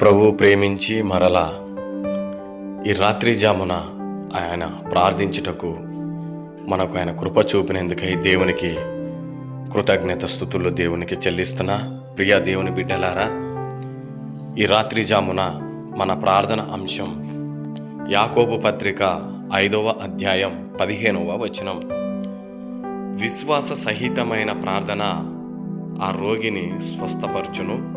ప్రభు ప్రేమించి మరలా ఈ రాత్రి జామున ఆయన ప్రార్థించుటకు మనకు ఆయన కృప చూపినందుకై దేవునికి కృతజ్ఞత స్థుతులు దేవునికి చెల్లిస్తున్నా. ప్రియా దేవుని బిడ్డలారా ఈ రాత్రి జామున మన ప్రార్థన అంశం యాకోబు పత్రిక ఐదవ అధ్యాయం పదిహేనవ వచనం. విశ్వాస సహితమైన ప్రార్థన ఆ రోగిని స్వస్థపరచును.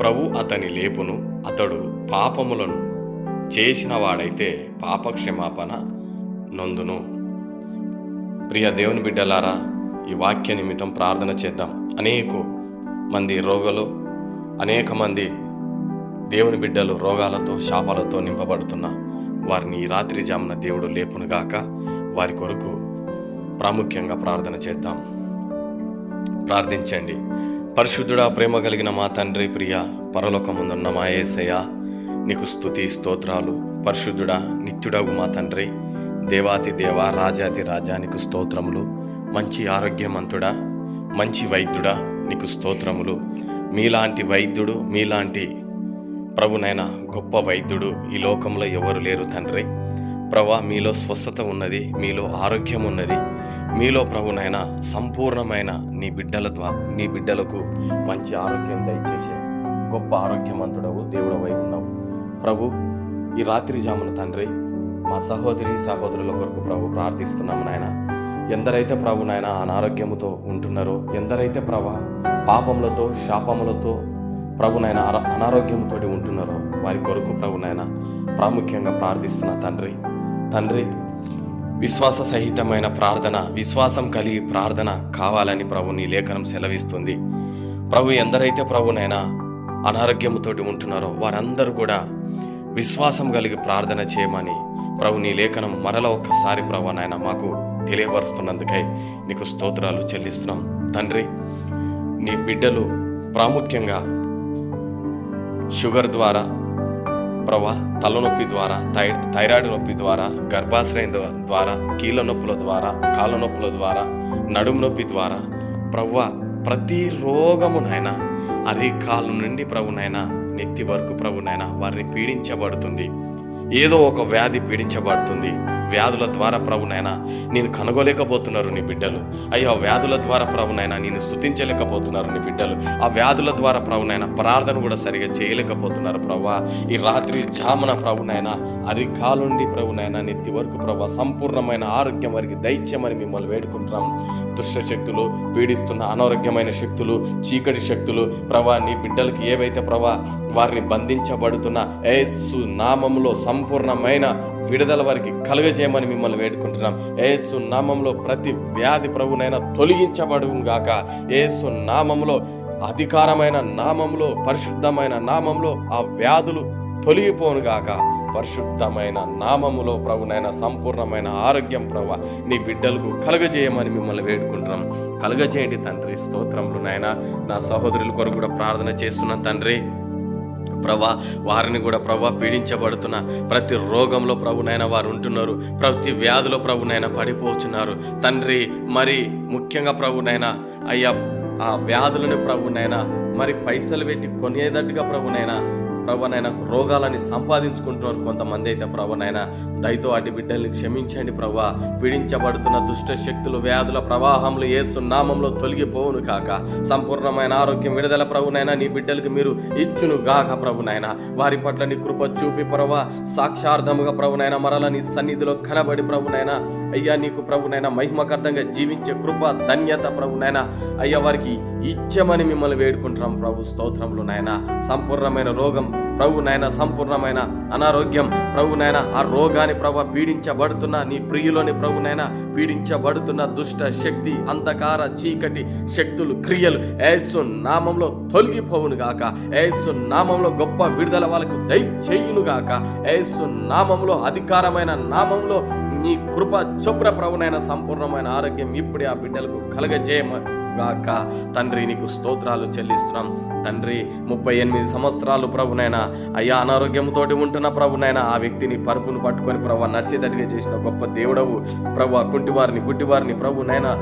ప్రభు అతని లేపును అతడు పాపములను చేసిన వాడైతే పాపక్షమాపణ నొందును. ప్రియ దేవుని బిడ్డలారా ఈ వాక్య నిమిత్తం ప్రార్థన చేద్దాం. అనేక మంది రోగులు అనేక మంది దేవుని బిడ్డలు రోగాలతో శాపాలతో నింపబడుతున్న వారిని ఈ రాత్రి జామున దేవుడు లేపునుగాక వారి కొరకు ప్రాముఖ్యంగా ప్రార్థన చేద్దాం. ప్రార్థించండి. పరిశుద్ధుడా ప్రేమ కలిగిన మా తండ్రి ప్రియ పరలోకముందున్న మా ఏసయ్య నీకు స్తుతి స్తోత్రాలు. పరిశుద్ధుడా నిత్యుడగు మా తండ్రి దేవాతి దేవ రాజాతి రాజా నీకు స్తోత్రములు. మంచి ఆరోగ్యమంతుడా మంచి వైద్యుడా నీకు స్తోత్రములు. మీలాంటి వైద్యుడు మీలాంటి ప్రభునైనా గొప్ప వైద్యుడు ఈ లోకంలో ఎవరు లేరు తండ్రి. ప్రభా మీలో స్వస్థత ఉన్నది మీలో ఆరోగ్యం ఉన్నది. మీలో ప్రభునైనా సంపూర్ణమైన నీ బిడ్డల ద్వారా నీ బిడ్డలకు మంచి ఆరోగ్యం దయచేసే గొప్ప ఆరోగ్యవంతుడవు దేవుడవై ఉన్నావు. ప్రభు ఈ రాత్రి జామున తండ్రి మా సహోదరి సహోదరుల కొరకు ప్రభు ప్రార్థిస్తున్నాము నాయన. ఎందరైతే ప్రభు నాయన అనారోగ్యముతో ఉంటున్నారో ఎందరైతే ప్రభా పాపములతో శాపములతో ప్రభునైనా అనారోగ్యంతో ఉంటున్నారో వారి కొరకు ప్రభునైనా ప్రాముఖ్యంగా ప్రార్థిస్తున్న తండ్రి తండ్రి విశ్వాస సహితమైన ప్రార్థన విశ్వాసం కలిగి ప్రార్థన కావాలని ప్రభు నీ లేఖనం సెలవిస్తుంది. ప్రభు ఎందరైతే ప్రభునైనా అనారోగ్యముతోటి ఉంటున్నారో వారందరూ కూడా విశ్వాసం కలిగి ప్రార్థన చేయమని ప్రభు నీ లేఖనం మరల ఒక్కసారి ప్రభు నాయన మాకు తెలియపరుస్తున్నందుకై నీకు స్తోత్రాలు చెల్లిస్తున్నాం. తండ్రి నీ బిడ్డలు ప్రాముఖ్యంగా షుగర్ ద్వారా ప్రభా తలనొప్పి ద్వారా థై థైరాయిడ్ నొప్పి ద్వారా గర్భాశ్రయం ద్వారా కీళ్ళ నొప్పుల ద్వారా కాళ్ళ నొప్పుల ద్వారా నడుము నొప్పి ద్వారా ప్రవ్వ ప్రతి రోగమునైనా అరికాలు నుండి ప్రభునైనా నెత్తి వరకు ప్రభునైనా వారిని పీడించబడుతుంది. ఏదో ఒక వ్యాధి పీడించబడుతుంది. వ్యాధుల ద్వారా ప్రభునైనా నేను కనుగోలేకపోతున్నారు నీ బిడ్డలు. అయ్యో వ్యాధుల ద్వారా ప్రభునైనా నేను స్థుతించలేకపోతున్నారు నీ బిడ్డలు. ఆ వ్యాధుల ద్వారా ప్రభునైనా ప్రార్థన కూడా సరిగా చేయలేకపోతున్నారు ప్రభా. ఈ రాత్రి జామున ప్రభునైనా అరికాలుండి ప్రభునైనా నెత్తి వరకు ప్రభా సంపూర్ణమైన ఆరోగ్యం వారికి దైత్యమని మిమ్మల్ని వేడుకుంటున్నాం. దుష్ట శక్తులు పీడిస్తున్న అనారోగ్యమైన శక్తులు చీకటి శక్తులు ప్రభా నీ బిడ్డలకి ఏవైతే ప్రభా వారిని బంధించబడుతున్న ఏసు నామంలో సంపూర్ణమైన విడుదల వారికి కలుగజేయమని మిమ్మల్ని వేడుకుంటున్నాం. ఏసు నామంలో ప్రతి వ్యాధి ప్రభునైనా తొలగించబడును గాక. ఏసు నామంలో అధికారమైన నామంలో పరిశుద్ధమైన నామంలో ఆ వ్యాధులు తొలగిపోను గాక. పరిశుద్ధమైన నామములో ప్రభునైన సంపూర్ణమైన ఆరోగ్యం ప్రభు నీ బిడ్డలకు కలుగజేయమని మిమ్మల్ని వేడుకుంటున్నాం. కలుగజేయండి తండ్రి స్తోత్రములు నాయన. నా సహోదరుల కొరకు కూడా ప్రార్థన చేస్తున్నాను తండ్రి. ప్రభా వారిని కూడా ప్రభా పీడించబడుతున్న ప్రతి రోగంలో ప్రభునైనా వారు ఉంటున్నారు. ప్రతి వ్యాధిలో ప్రభునైనా పడిపోతున్నారు. తండ్రి మరి ముఖ్యంగా ప్రభునైనా అయ్యా ఆ వ్యాధులను ప్రభునైనా మరి పైసలు పెట్టి కొనేటట్టుగా ప్రభునైనా ప్రభునైనా రోగాలని సంపాదించుకుంటున్నారు కొంతమంది అయితే ప్రభునైనా దయతో అటు బిడ్డల్ని క్షమించండి ప్రభా. పీడించబడుతున్న దుష్ట శక్తులు వ్యాధుల ప్రవాహంలో ఏసు నామంలో తొలగిపోవును కాక. సంపూర్ణమైన ఆరోగ్యం విడుదల ప్రభునైనా నీ బిడ్డలకి మీరు ఇచ్చును గాక ప్రభునైనా వారి పట్ల నీ కృప చూపి ప్రభా. సాక్షార్థముగా ప్రభునైనా మరల నీ సన్నిధిలో కనబడి ప్రభునైనా అయ్యా నీకు ప్రభునైనా మహిమకర్థంగా జీవించే కృప ధన్యత ప్రభునైనా అయ్యా వారికి ఇచ్చమని మిమ్మల్ని వేడుకుంటున్నాం ప్రభు స్తోత్రములు నాయన. సంపూర్ణమైన రోగం ప్రభు నాయన సంపూర్ణమైన అనారోగ్యం ప్రభు నాయన. ఆ రోగాన్ని ప్రభు పీడించబడుతున్న నీ ప్రియులోని ప్రభు నాయన పీడించబడుతున్న దుష్ట శక్తి అంధకార చీకటి శక్తులు క్రియలు ఏసు నామంలో తొలగిపోవును గాక. ఏసు నామంలో గొప్ప విడుదల వాళ్ళకు దయచేయును గాక. ఏసు నామంలో అధికారమైన నామంలో నీ కృప చొప్పున ప్రభునైన సంపూర్ణమైన ఆరోగ్యం ఇప్పుడే ఆ బిడ్డలకు కలగజేయమ గాక. తండ్రి నీకు స్తోత్రాలు చెల్లిస్తున్నాం. తండ్రి ముప్పై ఎనిమిది సంవత్సరాలు ప్రభునైనా అయ్యా అనారోగ్యంతోటి ఉంటున్న ప్రభునైనా ఆ వ్యక్తిని పరుపును పట్టుకొని ప్రభు నడిచేటట్టుగా చేసిన గొప్ప దేవుడవు. ప్రభు కుంటివారిని గుడ్డివారిని ప్రభునైనా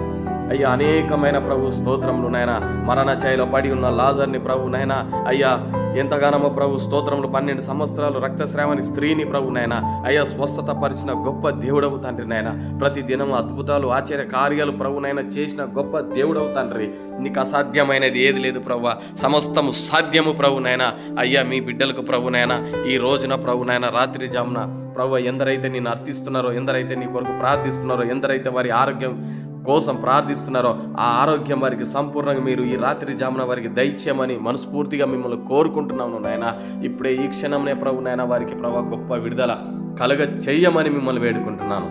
అయ్యా అనేకమైన ప్రభు స్తోత్రములు నాయన మరణ ఛాయలో పడి ఉన్న లాజర్ని ప్రభు నాయన అయ్యా ఎంతగానో ప్రభు స్తోత్రములు పన్నెండు సంవత్సరాలు రక్తస్రావని స్త్రీని ప్రభు నాయన. అయ్యా స్వస్థత పరిచిన గొప్ప దేవుడవు తండ్రి నాయన. ప్రతి దినం అద్భుతాలు ఆశ్చర్య కార్యాలు ప్రభు నాయన చేసిన గొప్ప దేవుడవు తండ్రి. నీకు అసాధ్యమైనది ఏది లేదు ప్రభు. సమస్తము సాధ్యము ప్రభు నాయన. అయ్యా మీ బిడ్డలకు ప్రభు నాయన. ఈ రోజున ప్రభు నాయన రాత్రి జామున ప్రభు ఎందరైతే నేను అర్థిస్తున్నారో ఎందరైతే నీ కొరకు ప్రార్థిస్తున్నారో ఎందరైతే వారి ఆరోగ్యం కోసం ప్రార్థిస్తున్నారో ఆ ఆరోగ్యం వారికి సంపూర్ణంగా మీరు ఈ రాత్రి జామున వారికి దయచేయమని మనస్ఫూర్తిగా మిమ్మల్ని కోరుకుంటున్నాను నాయన. ఇప్పుడే ఈ క్షణంనే ప్రభు నాయన వారికి ప్రభు గొప్ప విడుదల కలగ చెయ్యమని మిమ్మల్ని వేడుకుంటున్నాను.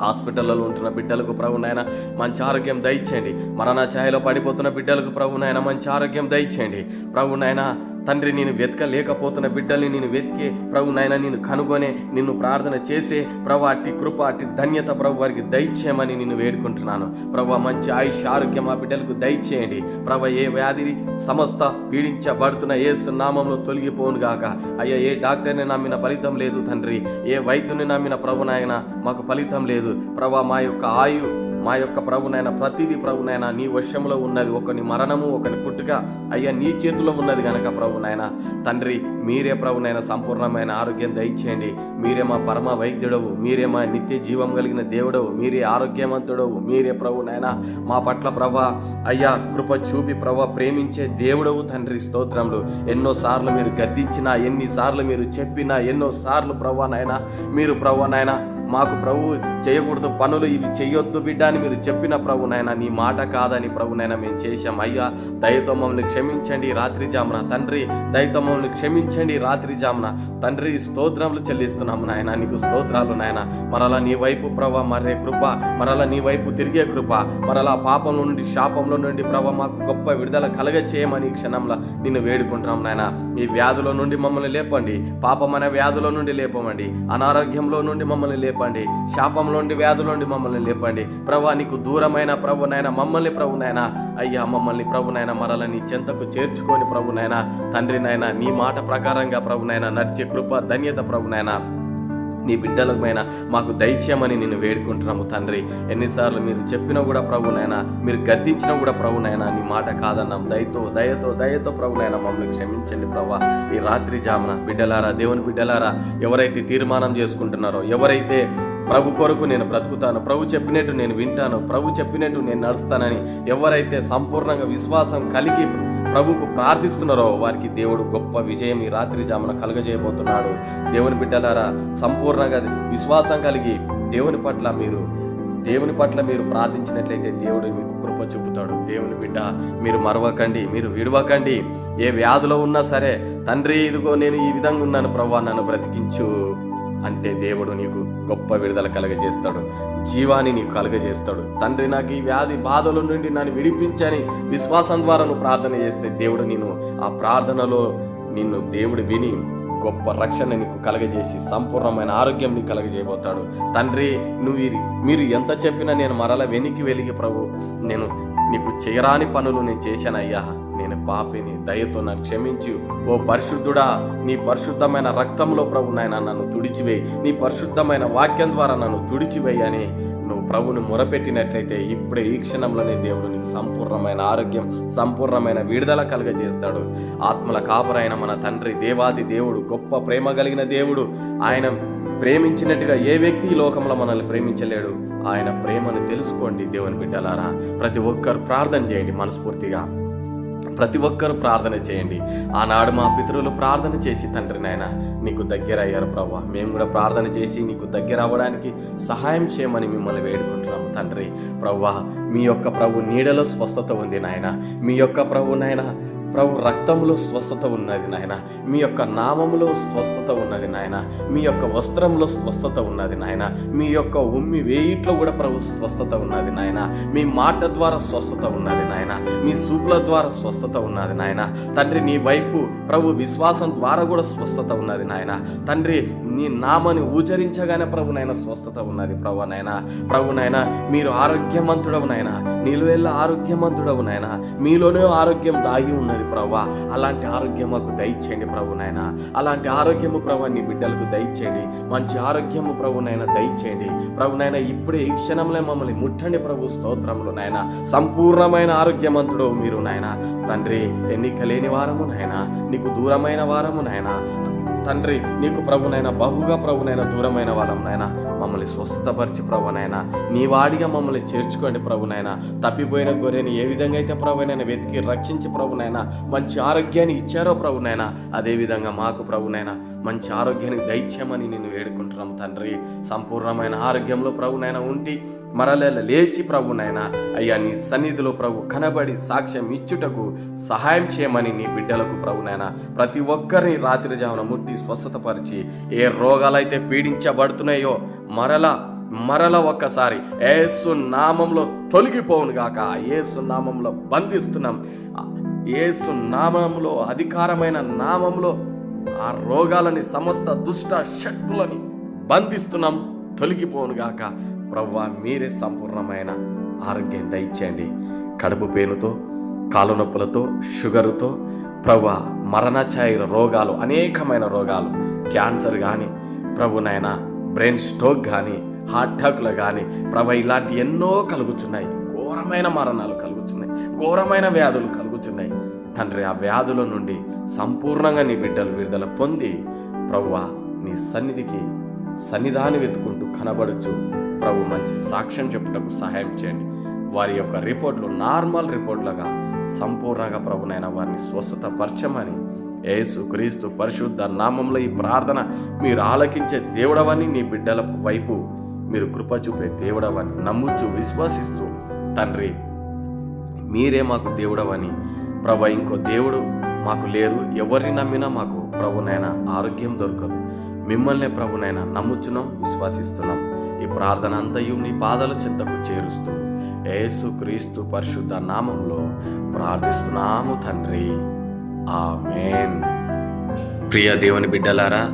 హాస్పిటల్లో ఉంటున్న బిడ్డలకు ప్రభు నాయన మంచి ఆరోగ్యం దయచేయండి. మరణ ఛాయలో పడిపోతున్న బిడ్డలకు ప్రభు నాయన మంచి ఆరోగ్యం దయచేయండి. ప్రభు నాయన తండ్రి నేను వెతకలేకపోతున్న బిడ్డల్ని నేను వెతికే ప్రభు నాయన నేను కనుగొనే నిన్ను ప్రార్థన చేసే ప్రభు అట్టి కృప అట్టి ధన్యత ప్రభు వారికి దయచేయమని నేను వేడుకుంటున్నాను. ప్రభు మంచి ఆయుష్ ఆరోగ్యం ఆ బిడ్డలకు దయచేయండి. ప్రభు ఏ వ్యాధి సమస్త పీడించబడుతున్న ఏ నామంలో తొలగిపోను గాక. అయ్యా ఏ డాక్టర్ని నమ్మిన ఫలితం లేదు తండ్రి. ఏ వైద్యుని నమ్మిన ప్రభు నాయన మాకు ఫలితం లేదు. ప్రభా మా యొక్క ఆయు మా యొక్క ప్రభునైనా ప్రతిదీ ప్రభునైనా నీ వశంలో ఉన్నది ఒకని మరణము ఒకని పుట్టుక అయ్యా నీ చేతిలో ఉన్నది గనక ప్రభునైనా. తండ్రి మీరే ప్రభునైనా సంపూర్ణమైన ఆరోగ్యం దయచేయండి. మీరే మా పరమ వైద్యుడవు. మీరే మా నిత్య జీవం కలిగిన దేవుడవు. మీరే ఆరోగ్యవంతుడవు. మీరే ప్రభునైనా మా పట్ల ప్రభా అయ్యా కృప చూపి ప్రభా ప్రేమించే దేవుడవు తండ్రి స్తోత్రములు. ఎన్నోసార్లు మీరు గద్దించినా ఎన్నిసార్లు మీరు చెప్పినా ఎన్నోసార్లు ప్రభా మీరు ప్రభా మాకు ప్రభు చేయకూడదు పనులు ఇవి చేయొద్దు బిడ్డ అని మీరు చెప్పిన ప్రభు నీ మాట కాదని ప్రభునైనా మేము చేశాం. అయ్యా దయతో మమ్మల్ని క్షమించండి. రాత్రి జామున తండ్రి దయతో మమ్మల్ని క్షమించండి. రాత్రి జామున. తండ్రి స్తోత్రములు చెల్లిస్తున్నాము నాయన. నీకు స్తోత్రాలు నాయన. మరలా నీ వైపు ప్రభ మరే కృప మరలా నీ వైపు తిరిగే కృప మరలా పాపంలో నుండి శాపంలో నుండి ప్రభ మాకు గొప్ప విడుదల కలగ చేయమని క్షణంలో నిన్ను వేడుకుంటున్నాం నాయన. ఈ వ్యాధుల నుండి మమ్మల్ని లేపండి. పాపం అనే వ్యాధుల నుండి లేపమండి. అనారోగ్యంలో నుండి మమ్మల్ని లేపండి. శాపం నుండి వ్యాధుల నుండి మమ్మల్ని లేపండి. ప్రభా నీకు దూరమైన ప్రభు నాయన మమ్మల్ని ప్రభు నాయన. అయ్యా మమ్మల్ని ప్రభు నాయన మరల నీ చెంతకు చేర్చుకొని ప్రభు నాయన. తండ్రి నాయన నీ మాట ప్రకారం ప్రకారంగా ప్రభునైనా నడిచే కృప ధన్యత ప్రభునైనా నీ బిడ్డలమైన మాకు దయచేయమని నేను వేడుకుంటున్నాము తండ్రి. ఎన్నిసార్లు మీరు చెప్పినా కూడా ప్రభునైనా మీరు గద్దించినా కూడా ప్రభునైనా నీ మాట కాదన్నాం. దయతో దయతో దయతో ప్రభునైనా మమ్మల్ని క్షమించండి ప్రభా. ఈ రాత్రి జామున బిడ్డలారా దేవుని బిడ్డలారా ఎవరైతే తీర్మానం చేసుకుంటున్నారో ఎవరైతే ప్రభు కొరకు నేను బ్రతుకుతాను. ప్రభు చెప్పినట్టు నేను వింటాను. ప్రభు చెప్పినట్టు నేను నడుస్తానని ఎవరైతే సంపూర్ణంగా విశ్వాసం కలిగి ప్రభుకు ప్రార్థిస్తున్నారో వారికి దేవుడు గొప్ప విజయం ఈ రాత్రి జామున కలుగజేయబోతున్నాడు. దేవుని బిడ్డలారా సంపూర్ణంగా విశ్వాసం కలిగి దేవుని పట్ల మీరు దేవుని పట్ల మీరు ప్రార్థించినట్లయితే దేవుడు మీకు కృప చూపుతాడు. దేవుని బిడ్డ మీరు మరవకండి మీరు విడవకండి. ఏ వ్యాధిలో ఉన్నా సరే తండ్రి ఇదిగో నేను ఈ విధంగా ఉన్నాను. ప్రభా నన్ను బ్రతికించు. అంటే దేవుడు నీకు గొప్ప విడుదల కలగజేస్తాడు. జీవాన్ని నీకు కలగజేస్తాడు. తండ్రి నాకు ఈ వ్యాధి బాధల నుండి నన్ను విడిపించని విశ్వాసం ద్వారా నువ్వు ప్రార్థన చేస్తే దేవుడు నేను ఆ ప్రార్థనలో నిన్ను దేవుడు విని గొప్ప రక్షణ నీకు కలగజేసి సంపూర్ణమైన ఆరోగ్యం నీకు కలగజేయబోతాడు. తండ్రి నువ్వు మీరు ఎంత చెప్పినా నేను మరల వెనికి వెలిగి ప్రభు నేను నీకు చేయరాని పనులు నేను చేశానయ్యా. అయ్యా పాపిని దయతో నన్ను క్షమించు. ఓ పరిశుద్ధుడా నీ పరిశుద్ధమైన రక్తంలో ప్రభు నాయన నన్ను తుడిచివేయి నీ పరిశుద్ధమైన వాక్యం ద్వారా నన్ను తుడిచివేయి అని నువ్వు ప్రభుని మొరపెట్టినట్లయితే ఇప్పుడే ఈ క్షణంలోనే దేవుడు నీకు సంపూర్ణమైన ఆరోగ్యం సంపూర్ణమైన విడుదల కలుగజేస్తాడు. ఆత్మల కాపరైన మన తండ్రి దేవాది దేవుడు గొప్ప ప్రేమ కలిగిన దేవుడు. ఆయన ప్రేమించినట్టుగా ఏ వ్యక్తి ఈ లోకంలో మనల్ని ప్రేమించలేడు. ఆయన ప్రేమను తెలుసుకోండి దేవుని బిడ్డలారా. ప్రతి ఒక్కరు ప్రార్థన చేయండి మనస్ఫూర్తిగా. ప్రతి ఒక్కరు ప్రార్థన చేయండి. ఆనాడు మా పితరులు ప్రార్థన చేసి తండ్రి నాయన నీకు దగ్గర అయ్యారు ప్రభా మేము కూడా ప్రార్థన చేసి నీకు దగ్గర అవ్వడానికి సహాయం చేయమని మిమ్మల్ని వేడుకుంటున్నాము. తండ్రి ప్రవ్వా మీ యొక్క ప్రభు నీడలో స్వస్థత ఉంది నాయన. మీ యొక్క ప్రభు నాయన ప్రభు రక్తంలో స్వస్థత ఉన్నది నాయన. మీ యొక్క నామములో స్వస్థత ఉన్నది నాయన. మీ యొక్క వస్త్రంలో స్వస్థత ఉన్నది నాయన. మీ యొక్క ఉమ్మి వేయిట్లో కూడా ప్రభు స్వస్థత ఉన్నది నాయన. మీ మాట ద్వారా స్వస్థత ఉన్నది నాయన. మీ సూపుల ద్వారా స్వస్థత ఉన్నది నాయన. తండ్రి నీ వైపు ప్రభు విశ్వాసం ద్వారా కూడా స్వస్థత ఉన్నది నాయన. తండ్రి నీ నామని ఉచ్చరించగానే ప్రభు నాయన స్వస్థత ఉన్నది. ప్రభు నాయన ప్రభు నాయన మీరు ఆరోగ్యవంతుడవు నాయన. నిలువెల్ల ఆరోగ్యవంతుడవు నాయన. మీలోనే ఆరోగ్యం దాగి ఉన్నది ప్రభు. అలాంటి ఆరోగ్యం మాకు దయచేయండి ప్రభు నాయన. అలాంటి ఆరోగ్యము ప్రభు నీ బిడ్డలకు దయచేయండి. మంచి ఆరోగ్యము ప్రభు నాయన దయచేయండి. ప్రభు నాయన ఇప్పుడే ఈ క్షణంలో మమ్మల్ని ముట్టండి ప్రభు స్తోత్రములు నాయన. సంపూర్ణమైన ఆరోగ్యవంతుడు మీరు నాయన. తండ్రి ఎన్నిక లేని వారము నాయన. నీకు దూరమైన వారము నాయన. తండ్రి నీకు ప్రభునైనా బహుగా ప్రభునైనా దూరమైన వాళ్ళం నాయన మమ్మల్ని స్వస్థపరిచి ప్రభునైనా నీ వాడిగా మమ్మల్ని చేర్చుకోండి ప్రభునైనా. తప్పిపోయిన గొర్రెని ఏ విధంగా అయితే ప్రభునైనా వెతికి రక్షించి ప్రభునైనా మంచి ఆరోగ్యాన్ని ఇచ్చారో ప్రభునైనా అదేవిధంగా మాకు ప్రభునైనా మంచి ఆరోగ్యానికి దయచేయమని నేను వేడుకుంటున్నాం తండ్రి. సంపూర్ణమైన ఆరోగ్యంలో ప్రభునైనా ఉండి మరలేల లేచి ప్రభునైనా అయ్యా నీ సన్నిధిలో ప్రభు కనబడి సాక్ష్యం ఇచ్చుటకు సహాయం చేయమని నీ బిడ్డలకు ప్రభునైనా ప్రతి ఒక్కరిని రాత్రి జామున ముట్టి స్వస్థతపరిచి ఏ రోగాలైతే పీడించబడుతున్నాయో మరల మరల ఒక్కసారి ఏసు నామంలో తొలగిపోవును గాక. ఏసు నామంలో బంధిస్తున్నాం. ఏసు నామంలో అధికారమైన నామంలో ఆ రోగాలని సమస్త దుష్ట శక్తులని బంధిస్తున్నాం తొలగిపోవును గాక. ప్రవ్వా మీరే సంపూర్ణమైన ఆరోగ్యం దయచేయండి. కడుపు పేనుతో కాలు నొప్పులతో షుగరుతో ప్రభు మరణఛాయ రోగాలు అనేకమైన రోగాలు. క్యాన్సర్ కానీ ప్రభునైనా బ్రెయిన్ స్ట్రోక్ కానీ హార్ట్ అటాక్లు కానీ ప్రభ ఇలాంటి ఎన్నో కలుగుతున్నాయి ఘోరమైన మరణాలు కలుగుతున్నాయి ఘోరమైన వ్యాధులు కలుగుతున్నాయి తండ్రి ఆ వ్యాధుల నుండి సంపూర్ణంగా నీ బిడ్డలు విడుదల పొంది ప్రభువా నీ సన్నిధికి సన్నిధాన్ని వెతుకుంటూ కనబడుచు. ప్రభు మంచి సాక్ష్యం చెప్పుటకు సహాయం చేయండి. వారి యొక్క రిపోర్ట్లు నార్మల్ రిపోర్ట్లుగా సంపూర్ణంగా ప్రభునైన వారిని స్వస్థత పరచమని యేసు క్రీస్తు పరిశుద్ధ నామంలో ఈ ప్రార్థన మీరు ఆలకించే దేవుడవని నీ బిడ్డల వైపు మీరు కృప చూపే దేవుడవని నమ్ముచు విశ్వసిస్తూ తండ్రి మీరే మాకు దేవుడవని ప్రభు ఇంకో దేవుడు మాకు లేరు. ఎవరిని నమ్మినా మాకు ప్రభునైనా ఆరోగ్యం దొరకదు. మిమ్మల్నే ప్రభునైనా నమ్ముచున్నాం విశ్వసిస్తున్నాం. ఈ ప్రార్థన అంతయు నీ పాదాల చెంతకు చేరుస్తూ యేసుక్రీస్తు పరిశుద్ధ నామంలో ప్రార్థిస్తున్నాము తండ్రి. ఆమెన్. ప్రియ దేవుని బిడ్డలారా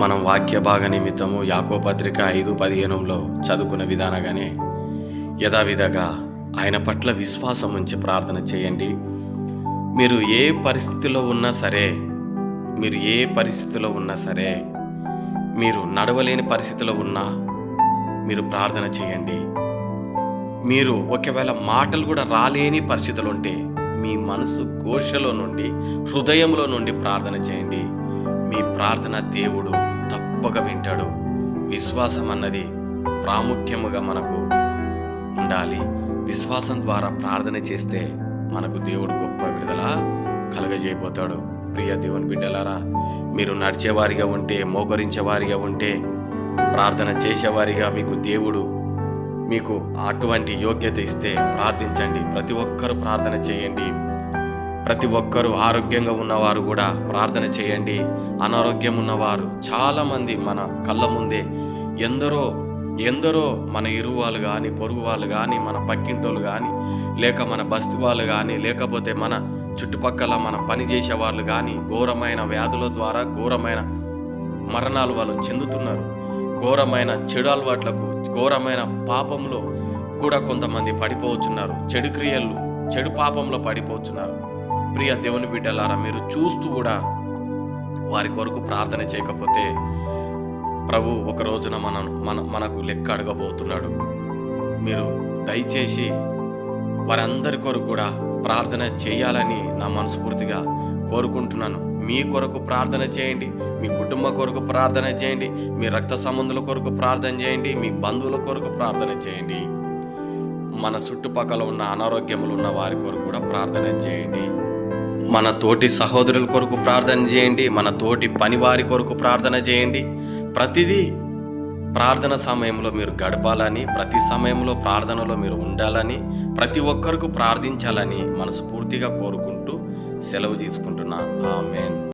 మనం వాక్య భాగ నిమిత్తము యాకో పత్రిక ఐదు పదిహేనులో చదువుకున్న విధానగానే యథావిధగా ఆయన పట్ల విశ్వాసం ఉంచి ప్రార్థన చేయండి. మీరు ఏ పరిస్థితిలో ఉన్నా సరే మీరు ఏ పరిస్థితిలో ఉన్నా సరే మీరు నడవలేని పరిస్థితిలో ఉన్నా మీరు ప్రార్థన చేయండి. మీరు ఒకవేళ మాటలు కూడా రాలేని పరిస్థితులు ఉంటే మీ మనసు ఘోషలో నుండి హృదయంలో నుండి ప్రార్థన చేయండి. మీ ప్రార్థన దేవుడు తప్పక వింటాడు. విశ్వాసం అన్నది ప్రాముఖ్యముగా మనకు ఉండాలి. విశ్వాసం ద్వారా ప్రార్థన చేస్తే మనకు దేవుడు గొప్ప విడుదల కలగజేయబోతాడు. ప్రియ దేవుని బిడ్డలారా మీరు నడిచేవారిగా ఉంటే మోకరించేవారిగా ఉంటే ప్రార్థన చేసేవారిగా మీకు దేవుడు మీకు అటువంటి యోగ్యత ఇస్తే ప్రార్థించండి. ప్రతి ఒక్కరూ ప్రార్థన చేయండి. ప్రతి ఒక్కరూ ఆరోగ్యంగా ఉన్నవారు కూడా ప్రార్థన చేయండి. అనారోగ్యం ఉన్నవారు చాలామంది మన కళ్ళ ముందే ఎందరో ఎందరో మన ఇరువు వాళ్ళు కానీ పొరుగు వాళ్ళు కానీ మన పక్కింటోళ్ళు కానీ లేక మన బస్తు వాళ్ళు కానీ లేకపోతే మన చుట్టుపక్కల మన పని చేసే వాళ్ళు కానీ ఘోరమైన వ్యాధుల ద్వారా ఘోరమైన మరణాలు వాళ్ళు చెందుతున్నారు. ఘోరమైన చెడు అలవాట్లకు ఘోరమైన పాపంలో కూడా కొంతమంది పడిపోవచ్చున్నారు చెడు క్రియలు చెడు పాపంలో పడిపోవచ్చున్నారు ప్రియ దేవుని బిడ్డలారా మీరు చూస్తూ కూడా వారి కొరకు ప్రార్థన చేయకపోతే ప్రభు ఒక రోజున మన మన మనకు లెక్క అడగబోతున్నాడు. మీరు దయచేసి వారందరి కొరకు కూడా ప్రార్థన చేయాలని నా మనస్ఫూర్తిగా కోరుకుంటున్నాను. మీ కొరకు ప్రార్థన చేయండి మీ కుటుంబ కొరకు ప్రార్థన చేయండి మీ రక్త సంబంధుల కొరకు ప్రార్థన చేయండి మీ బంధువుల కొరకు ప్రార్థన చేయండి. మన చుట్టుపక్కల ఉన్న అనారోగ్యములు ఉన్న వారి కొరకు కూడా ప్రార్థన చేయండి. మన తోటి సహోదరుల కొరకు ప్రార్థన చేయండి మన తోటి పనివారి కొరకు ప్రార్థన చేయండి. ప్రతిదీ ప్రార్థన సమయంలో మీరు గడపాలని ప్రతి సమయంలో ప్రార్థనలో మీరు ఉండాలని ప్రతి ఒక్కరికి ప్రార్థించాలని మనస్ఫూర్తిగా కోరుకుంటున్నాను సెలవు తీసుకుంటున్నా. ఆమెన్.